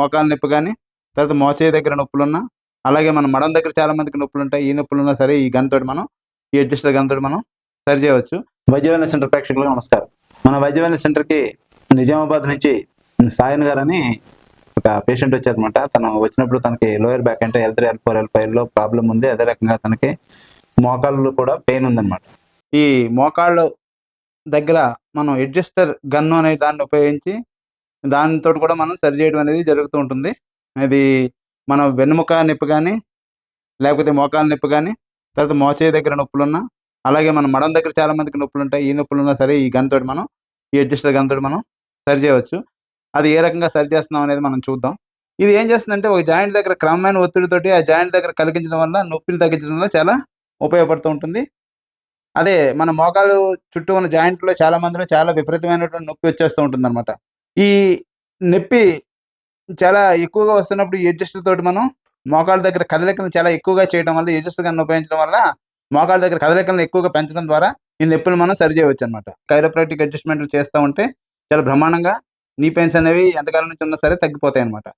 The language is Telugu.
మోకాలు నొప్పి కానీ తర్వాత మోచేయి దగ్గర నొప్పులున్నా అలాగే మన మడం దగ్గర చాలా మందికి నొప్పులు ఉంటాయి ఈ నొప్పులు ఉన్నా సరే ఈ గన్తోటి మనం ఈ అడ్జస్టర్ గన్తోటి మనం సరి చేయవచ్చు. వైద్యవైన సెంటర్ ప్రేక్షకులకు నమస్కారం. మన వైద్యవైన సెంటర్కి నిజామాబాద్ నుంచి సాయన్ గారు అని ఒక పేషెంట్ వచ్చారనమాట తను వచ్చినప్పుడు తనకి లోయర్ బ్యాక్ అంటే L three L four L ఫైవ్లో ప్రాబ్లం ఉంది. అదే రకంగా తనకి మోకాళ్ళు కూడా పెయిన్ ఉందన్నమాట. ఈ మోకాళ్ళు దగ్గర మనం అడ్జస్టర్ గన్ను అనే దాన్ని ఉపయోగించి దానితో కూడా మనం సరి చేయడం అనేది జరుగుతూ ఉంటుంది. అది మన వెన్నుముక నొప్పి కానీ లేకపోతే మోకాలు నొప్పి కానీ తర్వాత మోచేయి దగ్గర నొప్పులున్నా అలాగే మన మడం దగ్గర చాలా మందికి నొప్పులు ఉంటాయి. ఈ నొప్పులు ఉన్నా సరే ఈ గన్ తోటి మనం ఈ అడ్జస్టర్ గన్ తోటి మనం సరి చేయవచ్చు. అది ఏ రకంగా సరి చేస్తున్నాం అనేది మనం చూద్దాం. ఇది ఏం చేస్తుందంటే ఒక జాయింట్ దగ్గర క్రమమైన ఒత్తిడితోటి ఆ జాయింట్ దగ్గర కలిగించడం వల్ల నొప్పిని తగ్గించడం వల్ల చాలా ఉపయోగపడుతూ ఉంటుంది. అదే మన మోకాలు చుట్టూ ఉన్న జాయింట్లో చాలా మందిలో చాలా విపరీతమైనటువంటి నొప్పి వచ్చేస్తూ ఉంటుంది అనమాట ఈ నొప్పి చాలా ఎక్కువగా వస్తున్నప్పుడు ఈ తోటి మనం మోకాళ్ళ దగ్గర కదలికలను చాలా ఎక్కువగా చేయడం వల్ల అడ్జస్టర్ గన్ను ఉపయోగించడం వల్ల మోకాళ్ళ దగ్గర కదలికలను ఎక్కువగా పెంచడం ద్వారా ఈ నొప్పులు మనం సరి చేయవచ్చు అనమాట కైరోప్రాక్టిక్ అడ్జస్ట్మెంట్లు చేస్తూ ఉంటే చాలా బ్రహ్మాండంగా నీ పెయిన్స్ అనేవి ఎంతకాలం నుంచి ఉన్నా సరే తగ్గిపోతాయి అనమాట